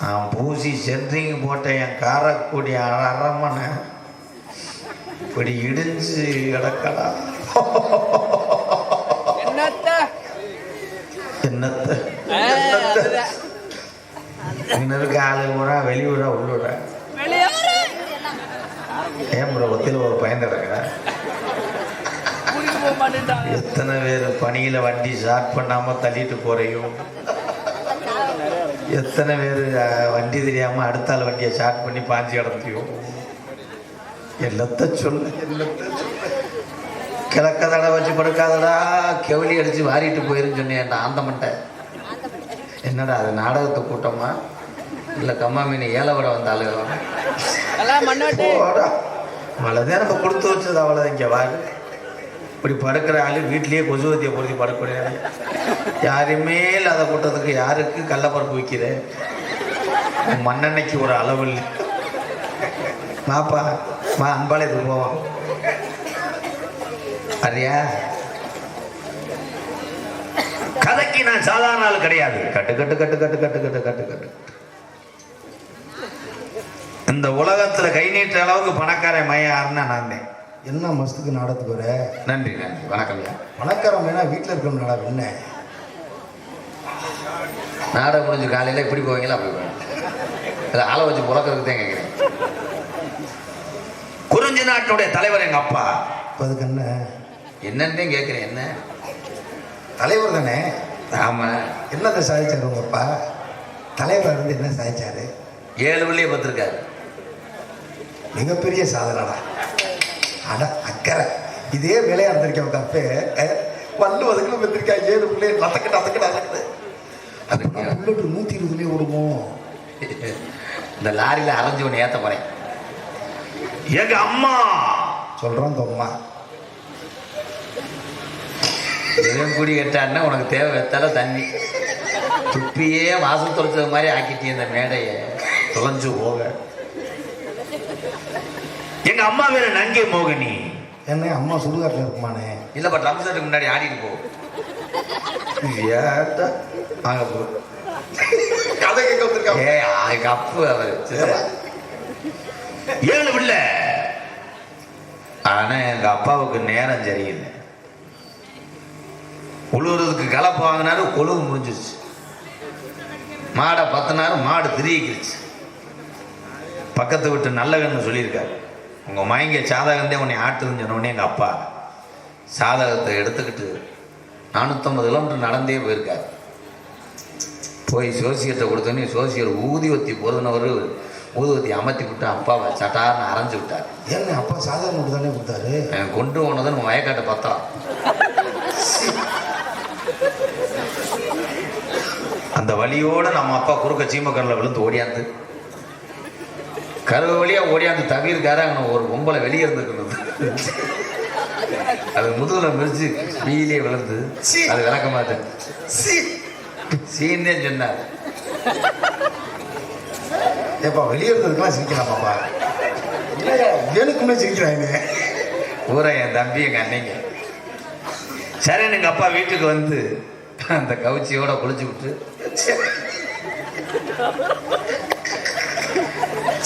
நான் பூசி சென்ட்ரிங் போட்ட என் காரக்குடி அரை அரமனை இப்படி இடிஞ்சு கிடக்கடா. என்னத்த? என்னத்த? வெளியூரா உள்ளூரா ஏன் ப்ரோ ஒரு பையன் கிடக்குறேன் எத்தனை பேர் பணியில் வண்டி ஸ்டார்ட் பண்ணாமல் தள்ளிட்டு போறையும் எத்தனை பேர் வண்டி தெரியாமல் அடுத்த ஆள் வண்டியை ஸ்டார்ட் பண்ணி பாஞ்சு கிடந்தியும் எல்லாத்த சொல்ல. எல்லாத்த சொல்ல கிழக்க தடவை வச்சு படுக்காதடா கெவலி அடித்து வாரிட்டு போயிருன்னு சொன்னேன் அந்த மட்டை என்னடா அது நாடகத்து கூட்டமா? இல்லை கம்மா மீன் ஏழை விட வந்த மண்ணோட்டு போடா. அவ்வளோதான் நம்ம கொடுத்து வச்சது அவ்வளோதான் இங்கே வாரு. இப்படி படுக்கிற ஆளு வீட்லேயே கொசுவத்தியை பொருத்தி படுக்கூடாது யாருமே இல்லாத கூட்டத்துக்கு யாருக்கு கள்ளப்பருப்பு விற்கிற மண்ணெண்ணைக்கு ஒரு அளவு இல்லை. மாப்பா மா அன்பாளையத்துக்கு போவோம். அறியா கதைக்கு நான் சாதாரண ஆள் கிடையாது. கட்டு கட்டு கட்டு கட்டு கட்டு கட்டு கட்டு கட்டு. இந்த உலகத்தில் கை நீட்டுற அளவுக்கு பணக்காரன் மையம் யாருன்னா நான் தான். என்ன மஸ்துக்கு நாடத்துக்கு வர? நன்றி நன்றி. வணக்கம் ஐயா. பணக்காரன் வேணா வீட்டில் இருக்கணும் நாடா என்ன? நாடகம் முடிஞ்சு காலையில இப்படி போவீங்களா? அப்படி போவீங்க இல்லை ஆளை வச்சு புழக்கிறதுக்கு தான் கேட்குறேன் குறிஞ்சி நாட்டுடைய தலைவர் எங்க அப்பா? இப்போ அதுக்கு என்ன? என்னன்னு கேட்குறேன் என்ன? தலைவர் தானே? ஆமா. என்னத்தை சாதிச்சாரு உங்க அப்பா? தலைவர் இருந்து என்ன சாதிச்சாரு? ஏழு பிள்ளைய பத்திருக்காரு. மிகப்பெரிய சாதனடா. அட அக்கறை. இதே வேலையா இருந்திருக்கேன் உங்க அப்பே வல்லு வதக்குல வந்திருக்கா ஏழு பிள்ளை நத்தக்கு நத்தக்குது அதுக்கு புல்லட்டு நூற்றி இருபதுலேயே ஓடுமோ? இந்த லாரியில அரைஞ்சு ஒன்று ஏத்த போறேன். எங்க அம்மா! சொல்கிறான் இந்த அம்மா. இவன் குடி கட்டான்னா உனக்கு தேவை வெத்தால தண்ணி. துப்பியே வாசல் தொலைச்சது மாதிரி ஆக்கிட்டே இந்த மேடையை. தொலைஞ்சு போக எங்க அம்மா வேற நங்கை மோகினி. என்ன அம்மா சுடுகாட்டில் இருக்குமானே? இல்லப்பா ட்ரம் செட்டுக்கு முன்னாடி ஆடிட்டு போ. ஏட்டா வாங்க போ. கதை கேட்க வந்திருக்கான் ஏ அதுக்கு அப்பு அவர். ஏழு பிள்ளை ஆனா எங்க அப்பாவுக்கு நேரம் சரியில்லை. உழுவுறதுக்கு கலப்பு வாங்கினாரு கொழுவு முடிஞ்சிருச்சு மாடை பத்தினாரு மாடு திரிக்கிருச்சு பக்கத்து விட்டு நல்ல கண்ணு சொல்லியிருக்காரு. உங்க மயங்க சாதகந்தே உன்னை ஆட்டுதுன்னு சொன்னோடனே எங்க அப்பா சாதகத்தை எடுத்துக்கிட்டு நானூற்றம்பது கிலோமீட்டர் நடந்தே போயிருக்காரு. போய் சோசியத்தை கொடுத்தோன்னே சோசியர் ஊதிவத்தி பொருந்தினவர் ஊதுவத்தி அமர்த்தி விட்டு அப்பாவை சட்டார்னு அரைஞ்சு விட்டார். ஏன்னு அப்பா சாதாரண நோட்டு தானே கொடுத்தாரு? எனக்கு கொண்டு போனது நம்ம வயக்காட்டு பத்திரம் அந்த வழியோட நம்ம அப்பா குறுக்க சீமக்கரில் விழுந்து ஓடியாந்து கருவு வழியா ஓடியாந்து தவிர்க்காரு அங்கே ஒரு பொம்பளை வெளியே இருந்துக்கிறது அது முதுகுல மிரிச்சு வீலே விழுந்து அது விளக்க மாட்டேன். சீன்னே சொன்னார். ஏப்பா வெளியே இருந்ததுக்கெல்லாம் சிரிக்கலாம் பாப்பா இல்லையா எனக்குமே சிரிக்கிறாங்க பூரா என் தம்பி எங்க அன்னைங்க சரி எங்க அப்பா வீட்டுக்கு வந்து அந்த கவுச்சியோட குளிச்சு விட்டு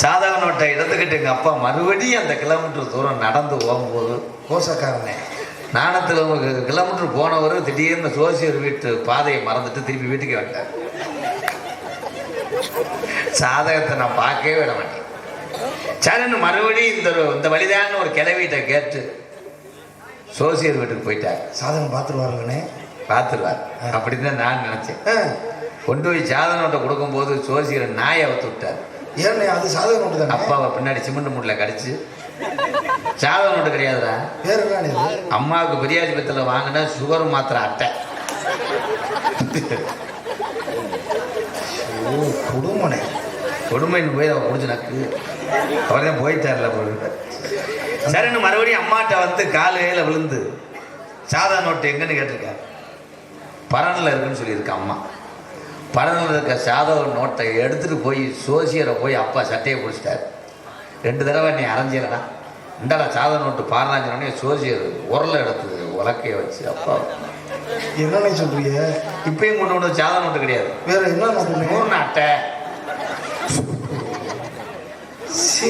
சாதக நோட்டை எடுத்துக்கிட்டு எங்க அப்பா மறுபடியும் அந்த கிலோமீட்டர் தூரம் நடந்து போகும்போது கோசக்காரனே நாணத்தில் ஒரு கிலோமீட்டர் போனவர் திடீர்னு சோசியர் வீட்டு பாதையை மறந்துட்டு திருப்பி வீட்டுக்கு வந்தார் சாதகத்தை நான் பார்க்கவே விட மாட்டேன். சரின்னு மறுபடியும் இந்த இந்த வழிதான்னு ஒரு கிளவிட்ட கேட்டு சோசியர் வீட்டுக்கு போயிட்டார். சாதகம் பார்த்துருவாருங்கண்ணே. பார்த்துருவார். அப்படின்னு தான் நான் நினச்சேன். கொண்டு போய் சாதக நோட்டை கொடுக்கும்போது சோசியர் நாயை அவுத்து விட்டார். ஏண்ணே அது சாதக நோட்டு தானே அப்பாவை பின்னாடி சிமெண்ட் மூட்டில் கடிச்சு. சாதக நோட்டு கிடையாதுடா பேர் என்ன அம்மாவுக்கு பிரியாணி பத்தில் வாங்கின சுகர் மாத்திரை அட்டை. ஓ குடும்பனே கொடுமைன்னு போய் அவன் குடிச்சு நக்கு. அவர் தான் போயிட்டார்ல பொருள் சரின்னு மறுபடியும் அம்மாட்ட வந்து காலையில் விழுந்து சாதா நோட்டு எங்கன்னு கேட்டிருக்காரு பரனில் இருக்குன்னு சொல்லியிருக்கு அம்மா. பரனில் இருக்க சாதா நோட்டை எடுத்துட்டு போய் சோசியரை போய் அப்பா சட்டையை பிடிச்சிட்டாரு. ரெண்டு தடவை நீ அரைஞ்சிடடா இந்தாடா சாதா நோட்டு பாராஞ்சோடனே சோசியர் உரலை எடுத்தது உலக்கைய வச்சு அப்பா. என்னண்ணே சொல்றீங்க? இப்பயும் கொண்டு வந்து சாதம் நோட்டு கிடையாது. வேற என்ன மூணு அட்டை சீ,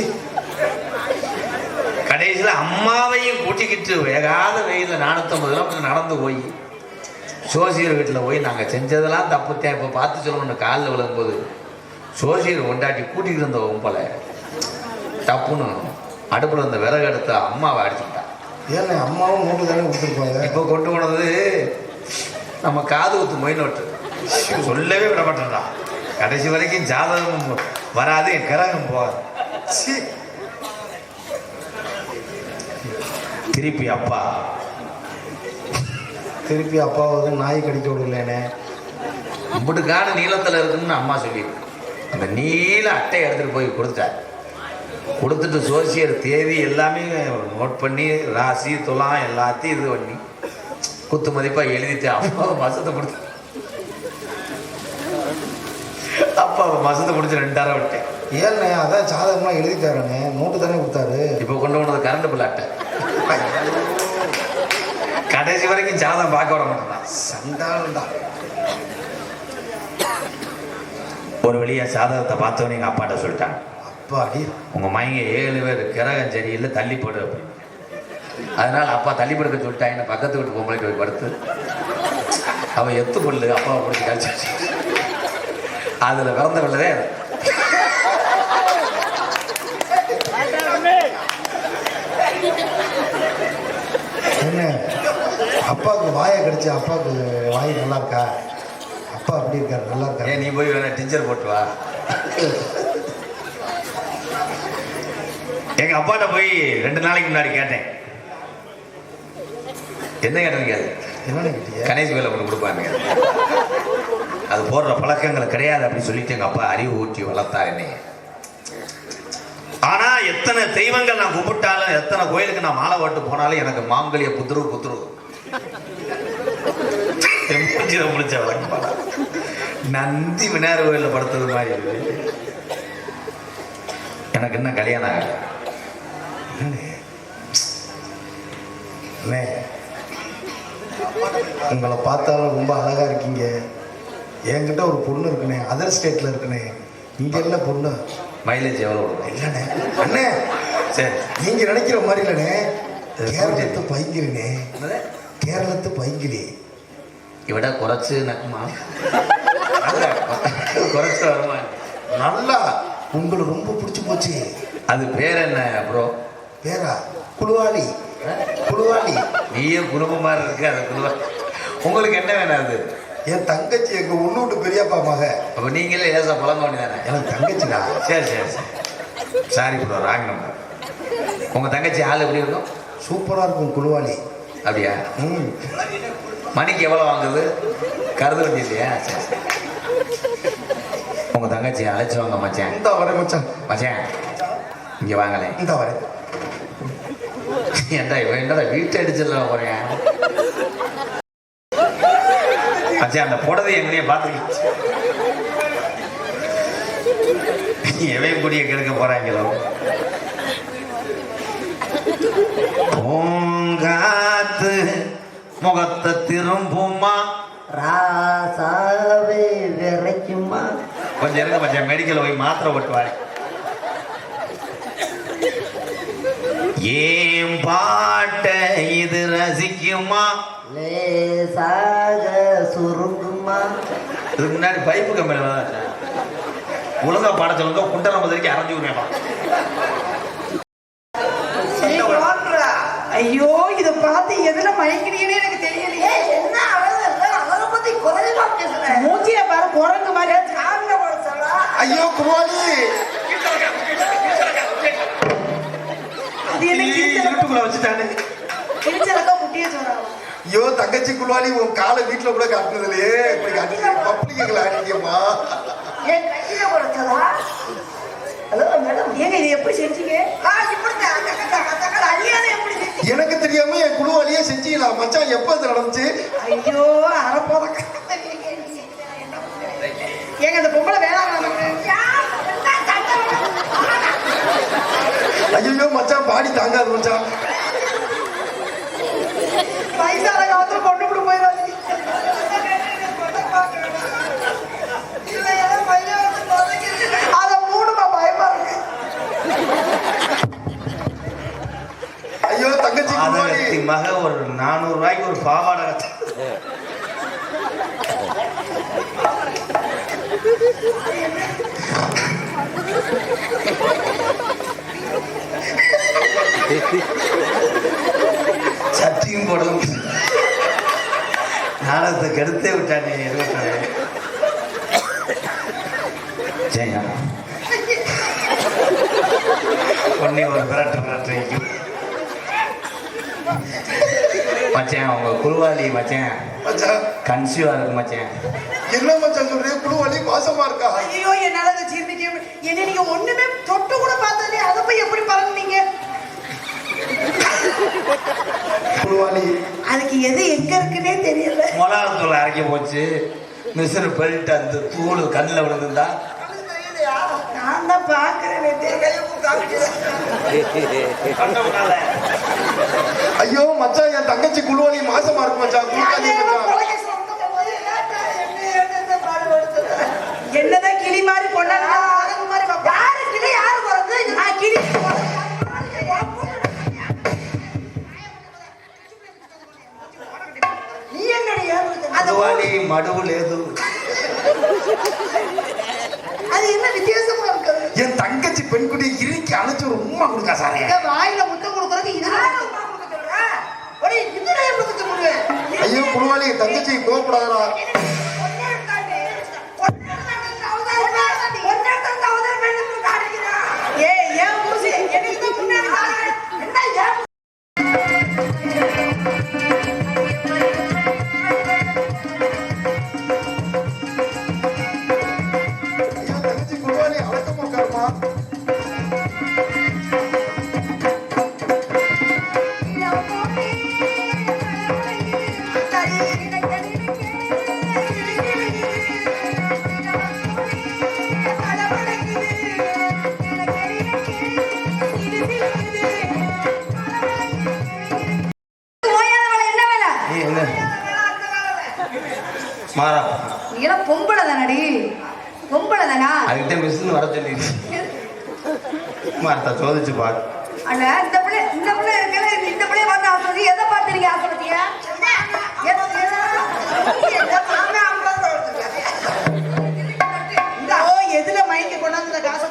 கடைசியில் அம்மாவையும் கூட்டிக்கிட்டு வேகாத வெயிலில் நானூற்றம்பது கிலோமீட்டர் நடந்து போய் சோசியர் வீட்டில் போய் நாங்கள் செஞ்சதெல்லாம் தப்புத்தேன் இப்போ பார்த்து சொல்லணும்னு காலில் விழும்போது சோசியர் கொண்டாட்டி கூட்டிகிட்டு இருந்த உம்பலை தப்புன்னு அடுப்பில் இருந்த விறகு எடுத்து அம்மாவை அடிச்சுட்டான் ஏண்ணே அம்மாவும் நோட்டு தானே கொடுத்துருப்பாங்க இப்போ கொண்டு போனது நம்ம காது குத்து மொய் நோட்டு. சொல்லவே விட மாட்டேன்டா கடைசி வரைக்கும் ஜாதகம் வராது என் கிரகம் போகாது. திருப்பி அப்பா திருப்பி அப்பாவை வந்து நாய் கடிக்க விடலண்ணே இம்புட்டுக்கான நீளத்தில் இருக்குன்னு அம்மா சொல்லியிருக்கு அந்த நீல அட்டையை எடுத்துகிட்டு போய் கொடுத்தார் கொடுத்துட்டு சோசியர் தேதி எல்லாமே நோட் பண்ணி ராசி துலாம் எல்லாத்தையும் இது பண்ணி குத்து மதிப்பாக எழுதிட்டு அப்பாவை மசத்தை கொடுத்து. அப்பாவை மசத்தை பிடிச்சி ரெண்டாயிரம் விட்டேன். ஏண்ணே அதான் சாதகம்லாம் எழுதிட்டாரண்ணே நோட்டு தானே கொடுத்தாரு. இப்போ கொண்டு போனது கரண்ட் பில் அட்டை. கடைசி வரைக்கும் ஜாதகம் பார்க்க விட மாட்டேன் சண்டாளண்டா ஒரு வழியா சாதகத்தை பார்த்தவனே எங்கள் அப்பாட்ட சொல்லிட்டாங்க அப்பாடி. உங்க மயங்க ஏழு பேர் கிரகம் சரியில்லை தள்ளி போடு அதனால அப்பா தள்ளி படுக்க சொல்லிட்டாங்க பக்கத்து வீட்டு பொம்பளைக்கு போய் படுத்து. அவன் எத்து பொண்ணு அப்பாவை பிடிச்சி கழிச்சு அதுல பிறந்த பிள்ளைதே அப்பாவுக்கு வாயை கடிச்சு அப்பாவுக்கு வாய் நல்லா இருக்கா? அப்பா அப்படி இருக்காரு? நல்லா ஏன் இருக்காரு நீ போய் வேணா டீச்சர் போட்டு வா. எங்க அப்பாட்ட போய் ரெண்டு நாளைக்கு முன்னாடி கேட்டேன். என்ன கேட்டேன்னு கேளு என்னன்னு கேட்டீங்க கணேஷ் வேலை ஒன்று கொடுப்பாங்க அது போடுற பழக்கங்கள் கிடையாது அப்படின்னு சொல்லிட்டு எங்க அப்பா அறிவு ஊட்டி வளர்த்தார் என்னைய ஆனா எத்தனை தெய்வங்கள் நான் கும்பிட்டாலும் எத்தனை கோயிலுக்கு நான் மாலை ஓட்டு போனாலும் எனக்கு மாங்கலிய புத்துரு புத்துரு மூஞ்சில முடிச்ச வழக்கு நந்தி விநாயகர் கோயிலில் படுத்தது மாதிரி. எனக்கு இன்னும் கல்யாணம் ஆகல. உங்களை பார்த்தாலும் ரொம்ப அழகா இருக்கீங்க. என்கிட்ட ஒரு பொண்ணு இருக்குண்ணே அதர் ஸ்டேட்ல இருக்குண்ணே. இங்க என்ன பொண்ணு? மைலேஜ் எவ்வளோ இல்லைண்ணே. அண்ணே சரி. நீங்க நினைக்கிற மாதிரி இல்லைண்ணே. கேரளத்து என்னது? கேரளத்து பைங்கிரி ഇവിടെ കുറച്ച് നക്കുമാ അല്ല കുറച്ച് வருமா நல்லா உங்களை ரொம்ப பிடிச்சி போச்சு அது பேர் என்ன ப்ரோ பேரா குழுவாளி குழுவாளி நீயும் குடும்பம் மாதிரி இருக்கு அது குடும்பம் உங்களுக்கு என்ன வேணும் அது என் தங்கச்சி எங்க ஒண்ணு விட்டு பெரியப்பா மக அப்போ நீங்களே ஏசா புலங்க வேண்டியதானே எனக்கு தங்கச்சிடா சரி சரி சரி சாரி ப்ரோ ராங் நம்பர் உங்கள் தங்கச்சி ஆள் எப்படி இருக்கும் சூப்பரா இருக்கும் குழுவாளி அப்படியா? மணிக்கு எவ்வளோ வாங்குது கருது வண்டி இல்லையா சரி. உங்கள் தங்கச்சி அழைச்சி வாங்க மச்சான். இந்த வரேன் மச்சான். மச்சான் இங்கே வாங்களேன் இந்த வரேன் ஏன்டா இவன் என்னடா வீட்டை அடிச்சிடல போறேன் மச்சான் அந்த புடவை எங்கனையே பார்த்துக்கிச்சு எவன் குடிய கெடுக்க போறாங்களோ? பூங்காத்து முகத்தை திரும்புமா? ராசாவே விரைக்குமா? கொஞ்சம் இருங்க மச்சான் மெடிக்கல் போய் மாத்திரை ஓட்டுவாரு ஏன் பாட்ட இது ரசிக்குமா? லேசாக சுருங்குமா? இதுக்கு முன்னாடி பைப்பு கம்பெனியில் தான் ஒழுங்கா பாட சொல்லுங்க குண்டரம் முதலிக்கு அரைஞ்சு விடுவேன் ஐயோ இத பார்த்து எதுல மயக்கிறீங்கன்னு எனக்கு தெரியலையே. என்ன அழகு? அவரை பத்தி குறைவா பேசுறேன். மூச்சிய பாரு குரங்கு மாதிரி. காங்க படுத்தலா ஐயோ குழுவாளி அது என்ன இருட்டுக்குள்ள வச்சுட்டானு. கிழிச்சலக்கா முட்டிய சொல்றாங்க ஐயோ தங்கச்சி குழுவாளி உன் காலை வீட்டுல கூட காட்டுனதுலயே இப்படி காட்டி பப்ளிகளை ஆடிக்கமா என் கையில ஹலோ மேடம் ஏங்க இது எப்படி செஞ்சீங்க? ஆ இப்படி தக்கல் அழியாத எப்படி செஞ்சு எனக்கு தெரியாம என் குழுவாளியே செஞ்சீங்களா மச்சான் எப்ப இது நடந்துச்சு? ஐயோ அரைப்போதக்க ஏங்க அந்த பொம்பளை வேளாண் ஐயோ மச்சான் பாடி தாங்காது மச்சான் வயசான காலத்துல கொண்டு விட்டு போயிடாதீங்க நானூறு ரூபாய்க்கு ஒரு பாவாடை சட்டியும் போடவும் நாடகத்தை கெடுத்தே விட்டானே இருபத்தாறு ஜெயா. பொண்ணி ஒரு விரட்டு விரட்டு மச்சான் உங்க குருவாளி மச்சான். மச்சான். கன்சியூவா இருக்கு மச்சான். என்ன மச்சான் சொல்றீங்க? குழு வலி மாசமா இருக்கா? ஐயோ என்னால அதை ஜீர்ணிக்க. என்ன நீங்க ஒண்ணுமே தொட்டு கூட பார்த்ததுல அதை போய் எப்படி பறந்தீங்க குழுவாளி. அதுக்கு எது எங்க இருக்குன்னே தெரியல. மிளகாத்தூள் அரைக்க போச்சு. மிசிறு பெல்ட் அந்த தூள் கண்ணில் விழுந்துருந்தா. நான் தான் பாக்குறேன் ஐயோ மச்சான் என் தங்கச்சி குழுவாளி மாசமா இருக்கு மச்சான் குளிக்காதீங்க மச்சான் என்னதான் கிளி மாதிரி பாப்பா. யாரு கிளி யாரு பிறந்து நான் கிளி. நீ என்னடி ஏன் அது குருவாளி மடுவு லேது அது என்ன வித்தியாசமா இருக்குது என் தங்கச்சி பெண்குடி இறுக்கி அணைச்சு ஒரு உண்மை கொடுக்கா சாரே இங்க வாயில முத்தம் கொடுக்கறதுக்கு இது ஐயோ குழுவாளி என் தங்கச்சி மார்த்தா சோதிச்சு பாரு அண்ணா இந்த பிள்ளை இந்த பிள்ளை இருக்கல இந்த பிள்ளைய பார்த்து ஆசை எதை பார்த்து நீங்க ஆசைப்பட்டீங்க எதுல மயங்கி கொண்டாந்து காசை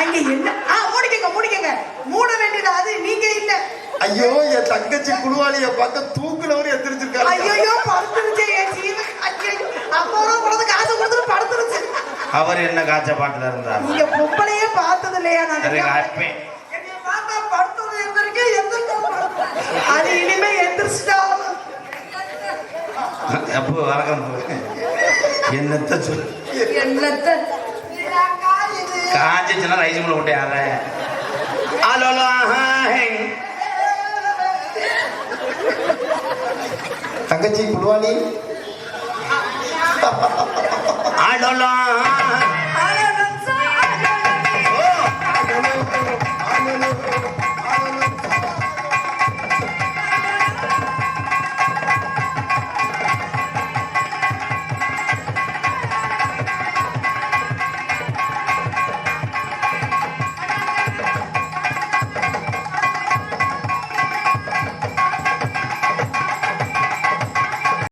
அங்க என்ன? ஆ மூடிக்கங்க மூடிக்கங்க. மூட வேண்டியது அது நீங்க இல்ல. ஐயோ என் தங்கச்சி குழுவாளிய பார்க்க தூக்குனவரு எந்திரிச்சிருக்காரு ஐயோ படுத்துருச்சு என் ஜீவன். பிறந்து காசு கொடுத்துட்டு படுத்துருச்சு. அவர் என்ன காய்ச்ச பாட்டுல இருந்தார்? நீங்க இல்லையா நான் அது காட்பேன் அது இனிமே எந்திரிச்சிட்டா அப்போ வணக்கம். என்னத்த சொல்லு என்னத்த? காஞ்சிச்சுன்னா ரைஸ் யார அலோலோ தங்கச்சி குழுவாளி அலோலோ